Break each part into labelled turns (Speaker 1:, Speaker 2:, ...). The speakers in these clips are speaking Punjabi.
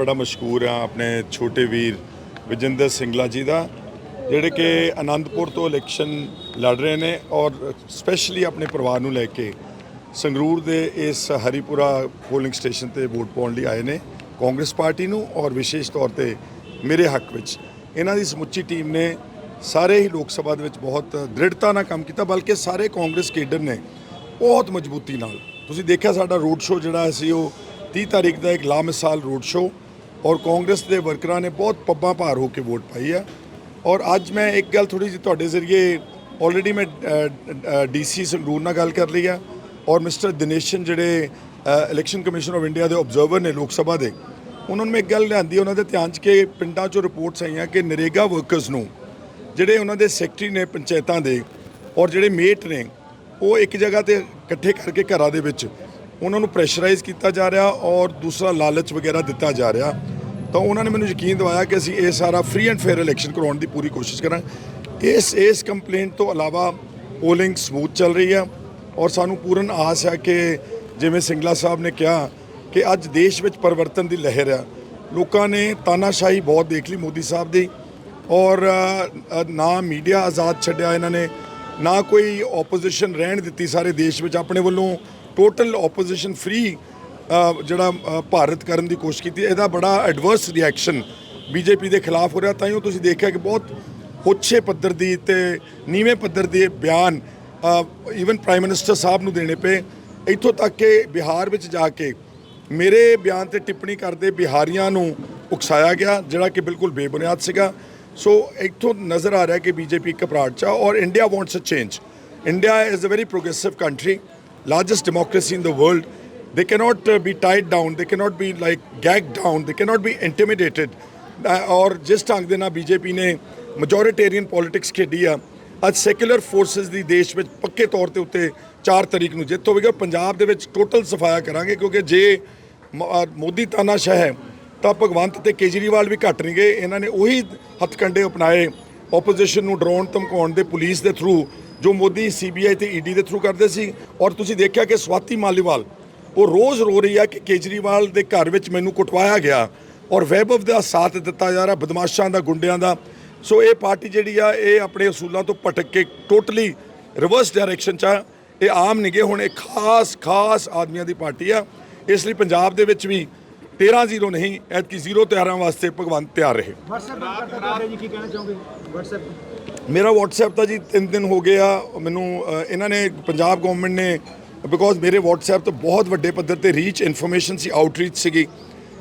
Speaker 1: ਬੜਾ ਮਸ਼ਹੂਰ ਆ ਆਪਣੇ ਛੋਟੇ ਵੀਰ ਵਿਜੇਂਦਰ ਸਿੰਗਲਾ ਜੀ ਦਾ, ਜਿਹੜੇ ਕਿ ਆਨੰਦਪੁਰ ਤੋਂ ਇਲੈਕਸ਼ਨ ਲੜ ਰਹੇ ਨੇ ਔਰ ਸਪੈਸ਼ਲੀ ਆਪਣੇ ਪਰਿਵਾਰ ਨੂੰ ਲੈ ਕੇ ਸੰਗਰੂਰ ਦੇ ਇਸ ਹਰੀਪੁਰਾ ਪੋਲਿੰਗ ਸਟੇਸ਼ਨ ਤੇ ਵੋਟ ਪਾਉਣ ਲਈ ਆਏ ਨੇ ਕਾਂਗਰਸ ਪਾਰਟੀ ਨੂੰ ਔਰ ਵਿਸ਼ੇਸ਼ ਤੌਰ ਤੇ ਮੇਰੇ ਹੱਕ ਵਿੱਚ। ਇਹਨਾਂ ਦੀ ਸਮੁੱਚੀ ਟੀਮ ਨੇ ਸਾਰੇ ਹੀ ਲੋਕ ਸਭਾ ਦੇ ਵਿੱਚ ਬਹੁਤ ਦ੍ਰਿੜਤਾ ਨਾਲ ਕੰਮ ਕੀਤਾ, ਬਲਕਿ ਸਾਰੇ ਕਾਂਗਰਸ ਕੇਡਰ ਨੇ ਬਹੁਤ ਮਜ਼ਬੂਤੀ ਨਾਲ। ਤੁਸੀਂ ਦੇਖਿਆ ਸਾਡਾ ਰੋਡ ਸ਼ੋਅ ਜਿਹੜਾ ਸੀ, ਉਹ 30 ਤਾਰੀਖ ਦਾ ਇੱਕ ਲਾਮਿਸਾਲ ਰੋਡ ਸ਼ੋਅ ਔਰ ਕਾਂਗਰਸ ਦੇ ਵਰਕਰਾਂ ਨੇ ਬਹੁਤ ਪੱਬਾਂ ਭਾਰ ਹੋ ਕੇ ਵੋਟ ਪਾਈ ਆ। ਔਰ ਅੱਜ ਮੈਂ ਇੱਕ ਗੱਲ ਥੋੜੀ ਜਿਹੀ ਤੁਹਾਡੇ ਜ਼ਰੀਏ ਆਲਰੇਡੀ ਮੈਂ ਡੀਸੀ ਸੰਗਰੂਰ ਨਾਲ ਗੱਲ ਕਰ ਲਈ ਆ। ਔਰ ਮਿਸਟਰ ਦਿਨੇਸ਼ਨ ਜਿਹੜੇ ਇਲੈਕਸ਼ਨ ਕਮਿਸ਼ਨ ਆਫ ਇੰਡੀਆ ਦੇ ਆਬਜ਼ਰਵਰ ਨੇ ਲੋਕ ਸਭਾ ਦੇ, ਉਹਨਾਂ ਨੂੰ ਮੈਂ ਇੱਕ ਗੱਲ ਲਿਆਂਦੀ, ਉਹਨਾਂ ਦੇ ਧਿਆਨ 'ਚ ਕਿ ਪਿੰਡਾਂ 'ਚੋਂ ਰਿਪੋਰਟਸ ਆਈਆਂ ਕਿ ਨਰੇਗਾ ਵਰਕਰਸ ਨੂੰ ਜਿਹੜੇ ਉਹਨਾਂ ਦੇ ਸੈਕਟਰੀ ਨੇ ਪੰਚਾਇਤਾਂ ਦੇ ਔਰ ਜਿਹੜੇ ਮੇਟ ਨੇ, ਉਹ ਇੱਕ ਜਗ੍ਹਾ ਤੇ ਇਕੱਠੇ ਕਰਕੇ ਘਰਾਂ ਦੇ ਵਿੱਚ ਉਹਨਾਂ ਨੂੰ ਪ੍ਰੈਸ਼ਰਾਈਜ਼ ਕੀਤਾ ਜਾ ਰਿਹਾ ਔਰ ਦੂਸਰਾ ਲਾਲਚ ਵਗੈਰਾ ਦਿੱਤਾ ਜਾ ਰਿਹਾ, ਤਾਂ ਉਹਨਾਂ ਨੇ ਮੈਨੂੰ ਯਕੀਨ ਦਿਵਾਇਆ ਕਿ ਅਸੀਂ ਇਹ ਸਾਰਾ ਫ੍ਰੀ ਐਂਡ ਫੇਅਰ ਇਲੈਕਸ਼ਨ ਕਰਾਉਣ ਦੀ ਪੂਰੀ ਕੋਸ਼ਿਸ਼ ਕਰਾਂਗੇ। ਇਸ ਇਸ ਕੰਪਲੇਂਟ ਤੋਂ ਇਲਾਵਾ ਪੋਲਿੰਗ ਸਮੂਥ ਚੱਲ ਰਹੀ ਆ ਔਰ ਸਾਨੂੰ ਪੂਰਨ ਆਸ ਹੈ ਕਿ ਜਿਵੇਂ ਸਿੰਗਲਾ ਸਾਹਿਬ ਨੇ ਕਿਹਾ ਕਿ ਅੱਜ ਦੇਸ਼ ਵਿੱਚ ਪਰਿਵਰਤਨ ਦੀ ਲਹਿਰ ਆ ਲੋਕਾਂ ਨੇ ਤਾਨਾਸ਼ਾਹੀ ਬਹੁਤ ਦੇਖ ਲਈ ਮੋਦੀ ਸਾਹਿਬ ਦੀ ਔਰ ਨਾ ਮੀਡੀਆ ਆਜ਼ਾਦ ਛੱਡਿਆ ਇਹਨਾਂ ਨੇ, ਨਾ ਕੋਈ ਆਪੋਜੀਸ਼ਨ ਰਹਿਣ ਦਿੱਤੀ ਸਾਰੇ ਦੇਸ਼ ਵਿੱਚ ਆਪਣੇ ਵੱਲੋਂ। ਟੋਟਲ ਆਪੋਜੀਸ਼ਨ ਫ੍ਰੀ ਜਿਹੜਾ ਭਾਰਤ ਕਰਨ ਦੀ ਕੋਸ਼ਿਸ਼ ਕੀਤੀ। ਇਹਦਾ ਬੜਾ ਐਡਵਰਸ ਰਿਐਕਸ਼ਨ ਬੀਜੇਪੀ ਦੇ ਖਿਲਾਫ ਹੋ ਰਿਹਾ। ਤਾਂ ਹੀ ਤੁਸੀਂ ਦੇਖਿਆ ਕਿ ਬਹੁਤ ਉੱਚੇ ਪੱਧਰ ਦੀ ਤੇ ਨੀਵੇਂ ਪੱਧਰ ਦੇ ਬਿਆਨ ਈਵਨ ਪ੍ਰਾਈਮ ਮਿਨਿਸਟਰ ਸਾਹਿਬ ਨੂੰ ਦੇਣੇ ਪਏ। ਇੱਥੋਂ ਤੱਕ ਕਿ ਬਿਹਾਰ ਵਿੱਚ ਜਾ ਕੇ ਮੇਰੇ ਬਿਆਨ ਤੇ ਟਿੱਪਣੀ ਕਰਦੇ ਬਿਹਾਰੀਆਂ ਨੂੰ ਉਕਸਾਇਆ ਗਿਆ, ਜਿਹੜਾ ਕਿ ਬਿਲਕੁਲ ਬੇਬੁਨਿਆਦ ਸੀਗਾ। ਸੋ ਇੱਥੋਂ ਨਜ਼ਰ ਆ ਰਿਹਾ ਕਿ ਬੀਜੇਪੀ ਘਬਰਾਟ ਚ ਆ ਔਰ India wants a change India is a very progressive country largest democracy in the world. They cannot uh, be tied down. They cannot be like gagged down. They cannot be intimidated. Uh, ਔਰ ਜਿਸ ਢੰਗ ਦੇ ਨਾਲ ਬੀਜੇਪੀ ਨੇ ਮੈਜੋਰਿਟੇਰੀਅਨ ਪੋਲਿਟਿਕਸ ਖੇਡੀ ਆ ਅੱਜ ਸੈਕੂਲਰ ਫੋਰਸਸ ਦੀ ਦੇਸ਼ ਵਿੱਚ ਪੱਕੇ ਤੌਰ ਤੇ ਉੱਤੇ 4 ਤਰੀਕ ਨੂੰ ਜਿੱਤ ਹੋਵੇਗਾ ਪੰਜਾਬ ਦੇ ਵਿੱਚ ਟੋਟਲ ਸਫਾਇਆ ਕਰਾਂਗੇ ਕਿਉਂਕਿ ਜੇ ਮ- ਮੋਦੀ ਤਾਨਾਸ਼ਾਹ ਹੈ ਤਾਂ ਭਗਵੰਤ ਤੇ ਕੇਜਰੀਵਾਲ ਵੀ ਘੱਟ ਨਹੀਂ ਗਏ ਇਹਨਾਂ ਨੇ ਉਹੀ ਹੱਥਕੰਡੇ ਅਪਣਾਏ ਆਪੋਜੀਸ਼ਨ ਨੂੰ ਡਰਾਉਣ ਧਮਕਾਉਣ ਦੇ ਪੁਲਿਸ ਦੇ ਥਰੂ ਜੋ ਮੋਦੀ ਸੀਬੀਆਈ ਤੇ ਈਡੀ ਦੇ ਥਰੂ ਕਰਦੇ ਸੀ। ਔਰ ਤੁਸੀਂ ਦੇਖਿਆ ਕਿ ਸਵਾਤੀ ਮਾਲੀਵਾਲ, ਉਹ ਰੋਜ਼ ਰੋ ਰਹੀ ਆ ਕਿ ਕੇਜਰੀਵਾਲ ਦੇ ਘਰ ਵਿੱਚ ਮੈਨੂੰ ਕੁਟਵਾਇਆ ਗਿਆ। ਔਰ ਵੈਭਵ ਦਾ ਸਾਥ ਦਿੱਤਾ ਜਾ ਰਿਹਾ, ਬਦਮਾਸ਼ਾਂ ਦਾ, ਗੁੰਡਿਆਂ ਦਾ। ਸੋ ਇਹ ਪਾਰਟੀ ਜਿਹੜੀ ਆ, ਇਹ ਆਪਣੇ ਅਸੂਲਾਂ ਤੋਂ ਭਟਕ ਕੇ ਟੋਟਲੀ ਰਿਵਰਸ ਡਾਇਰੈਕਸ਼ਨ ਚ ਆ। ਇਹ ਆਮ ਨਿਗੇ ਹੁਣ ਇਹ ਖਾਸ ਖਾਸ ਆਦਮੀਆਂ ਦੀ ਪਾਰਟੀ ਆ। ਇਸ ਲਈ ਪੰਜਾਬ ਦੇ ਵਿੱਚ ਵੀ 13-0 ਨਹੀਂ ਐਤਕੀ 0 ਤਿਆਰਾਂ ਵਾਸਤੇ ਭਗਵੰਤ ਤਿਆਰ ਰਹੇ।
Speaker 2: WhatsApp ਜੀ ਕੀ ਕਹਿਣਾ ਚਾਹੋਗੇ? WhatsApp
Speaker 1: ਮੇਰਾ WhatsApp ਤਾਂ ਜੀ 3 ਦਿਨ ਹੋ ਗਏ ਆ ਮੈਨੂੰ ਇਹਨਾਂ ਨੇ ਪੰਜਾਬ ਗਵਰਨਮੈਂਟ ਨੇ ਬਿਕੋਜ਼ ਮੇਰੇ WhatsApp ਤੋਂ ਬਹੁਤ ਵੱਡੇ ਪੱਧਰ ਤੇ ਰੀਚ ਇਨਫੋਰਮੇਸ਼ਨ ਸੀ ਆਊਟਰੀਚ ਸੀਗੀ।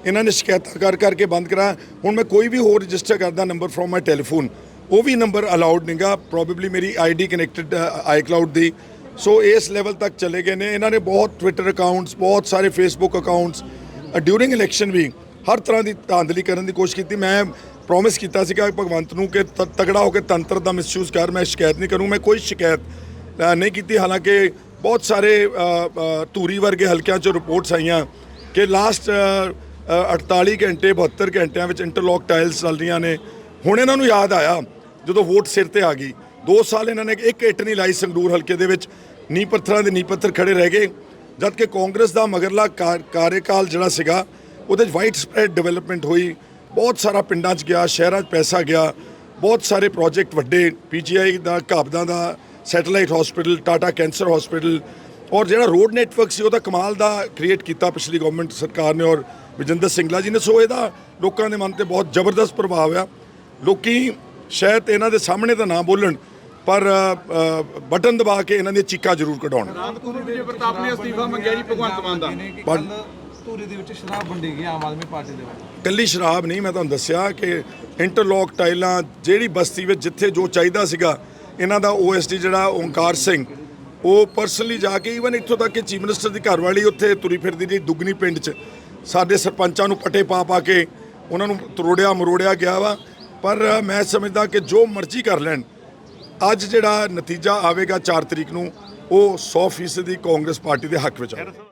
Speaker 1: ਇਹਨਾਂ ਨੇ ਸ਼ਿਕਾਇਤਾਂ ਕਰ ਕਰਕੇ ਬੰਦ ਕਰਾ ਹੁਣ ਮੈਂ ਕੋਈ ਵੀ ਹੋਰ ਰਜਿਸਟਰ ਕਰਦਾ ਨੰਬਰ ਫਰੋਮ ਮਾਈ ਟੈਲੀਫੋਨ ਉਹ ਵੀ ਨੰਬਰ ਅਲਾਉਡ ਨਹੀਂਗਾ। ਪ੍ਰੋਬੇਬਲੀ ਮੇਰੀ ਆਈਡੀ ਕਨੈਕਟਡ ਆਈਕਲਾਉਡ ਦੀ। ਸੋ ਇਸ ਲੈਵਲ ਤੱਕ ਚਲੇ ਗਏ ਨੇ। ਇਹਨਾਂ ਨੇ ਬਹੁਤ ਟਵਿੱਟਰ ਅਕਾਊਂਟਸ ਬਹੁਤ ਸਾਰੇ ਫੇਸਬੁੱਕ ਅਕਾਊਂਟਸ ਡਿਊਰਿੰਗ ਇਲੈਕਸ਼ਨ ਵੀ ਹਰ ਤਰ੍ਹਾਂ ਦੀ ਧਾਂਦਲੀ ਕਰਨ ਦੀ ਕੋਸ਼ਿਸ਼ ਕੀਤੀ। ਮੈਂ ਪ੍ਰੋਮਿਸ ਕੀਤਾ ਸੀਗਾ ਭਗਵੰਤ ਨੂੰ ਕਿ ਤਗੜਾ ਹੋ ਕੇ ਤੰਤਰ ਦਾ ਮਿਸਯੂਜ਼ ਕਰ, ਮੈਂ ਸ਼ਿਕਾਇਤ ਨਹੀਂ ਕਰੂੰ। ਮੈਂ ਕੋਈ ਸ਼ਿਕਾਇਤ ਨਹੀਂ ਕੀਤੀ। ਹਾਲਾਂਕਿ ਬਹੁਤ ਸਾਰੇ ਧੂਰੀ ਵਰਗੇ ਹਲਕਿਆਂ 'ਚੋਂ ਰਿਪੋਰਟਸ ਆਈਆਂ ਕਿ ਲਾਸਟ 48 ਘੰਟੇ 72 ਘੰਟਿਆਂ ਵਿੱਚ ਇੰਟਰਲੌਕ ਟਾਇਲਸ ਚੱਲ ਰਹੀਆਂ ਨੇ। ਹੁਣ ਇਹਨਾਂ ਨੂੰ ਯਾਦ ਆਇਆ ਜਦੋਂ ਵੋਟ ਸਿਰ ਤੇ ਆ ਗਈ। 2 ਸਾਲ ਇਹਨਾਂ ਨੇ ਇੱਕ ਇੱਟ ਨਹੀਂ ਲਾਈ ਸੰਗਰੂਰ ਹਲਕੇ ਦੇ ਵਿੱਚ। ਨੀਂਹ ਪੱਥਰਾਂ ਦੇ ਨੀਂਹ ਪੱਥਰ ਖੜੇ ਰਹਿ ਗਏ। ਜਦ ਕਿ ਕਾਂਗਰਸ ਦਾ ਮਗਰਲਾ ਕਾਰਜਕਾਲ ਜਿਹੜਾ ਸੀਗਾ, ਉਹਦੇ 'ਚ ਵਾਈਡ ਸਪਰੈਡ ਡਿਵੈਲਪਮੈਂਟ ਹੋਈ, ਬਹੁਤ ਸਾਰਾ ਪਿੰਡਾਂ 'ਚ ਗਿਆ, ਸ਼ਹਿਰਾਂ 'ਚ ਪੈਸਾ ਗਿਆ, ਬਹੁਤ ਸਾਰੇ ਪ੍ਰੋਜੈਕਟ ਵੱਡੇ ਪੀਜੀਆਈ ਦਾ, ਘਾਬਦਾਂ ਦਾ satellite hospital Tata cancer hospital ਔਰ ਜਿਹੜਾ ਰੋਡ ਨੈਟਵਰਕ ਸੀ, ਉਹਦਾ ਕਮਾਲ ਦਾ ਕ੍ਰੀਏਟ ਕੀਤਾ ਪਿਛਲੀ ਗਵਰਨਮੈਂਟ ਸਰਕਾਰ ਨੇ, ਔਰ ਵਿਜੇਂਦਰ ਸਿੰਗਲਾ ਜੀ ਨੇ। ਸੋ ਇਹਦਾ ਲੋਕਾਂ ਦੇ ਮਨ ਤੇ ਬਹੁਤ ਜ਼ਬਰਦਸਤ ਪ੍ਰਭਾਵ ਆ। ਲੋਕੀ ਸ਼ਾਇਦ ਇਹਨਾਂ ਦੇ ਸਾਹਮਣੇ ਤਾਂ ਨਾ ਬੋਲਣ ਪਰ ਬਟਨ ਦਬਾ ਕੇ ਇਹਨਾਂ ਦੀਆਂ ਚੀਕਾਂ ਜ਼ਰੂਰ ਕਢਾਉਣ।
Speaker 3: ਰਾਮਕੁਮਾਰ ਵਿਜੇ ਪ੍ਰਤਾਪ ਨੇ ਅਸਤੀਫਾ ਮੰਗਿਆ ਜੀ ਭਗਵੰਤ ਮਾਨ ਦਾ।
Speaker 1: ਪਰ-
Speaker 4: ਧੂਰੀ ਦੇ ਵਿੱਚ ਸ਼ਰਾਬ ਵੰਡੀ ਗਈ ਆਮ ਆਦਮੀ ਪਾਰਟੀ ਦੇ ਵੱਲੋਂ
Speaker 1: ਕੱਲੀ ਸ਼ਰਾਬ ਨਹੀਂ ਮੈਂ ਤੁਹਾਨੂੰ ਦੱਸਿਆ ਕਿ ਇੰਟਰਲੌਕ ਟਾਈਲਾਂ ਜਿਹੜੀ ਬਸਤੀ ਵਿੱਚ ਜਿੱਥੇ ਜੋ ਚਾਹੀਦਾ ਸੀਗਾ ਇਹਨਾਂ ਦਾ ਓਐਸਡੀ ਜਿਹੜਾ ਓਂਕਾਰ ਸਿੰਘ ਉਹ ਪਰਸਨਲੀ ਜਾ ਕੇ ਈਵਨ ਇੱਥੋਂ ਤੱਕ ਕਿ ਚੀਫ ਮਿਨਿਸਟਰ ਦੀ ਘਰਵਾਲੀ ਉੱਥੇ ਤੁਰੀ ਫਿਰਦੀ ਜੀ ਦੁੱਗਣੀ ਪਿੰਡ 'ਚ। ਸਾਡੇ ਸਰਪੰਚਾਂ ਨੂੰ ਪੱਟੇ ਪਾ ਪਾ ਕੇ ਉਹਨਾਂ ਨੂੰ ਤਰੋੜਿਆ ਮਰੋੜਿਆ ਗਿਆ ਵਾ। ਪਰ ਮੈਂ ਸਮਝਦਾ ਕਿ ਜੋ ਮਰਜ਼ੀ ਕਰ ਲੈਣ ਅੱਜ ਜਿਹੜਾ ਨਤੀਜਾ ਆਵੇਗਾ 4 ਤਰੀਕ ਨੂੰ, ਉਹ 100% ਦੀ ਕਾਂਗਰਸ ਪਾਰਟੀ ਦੇ ਹੱਕ ਵਿੱਚ ਆਵੇਗਾ।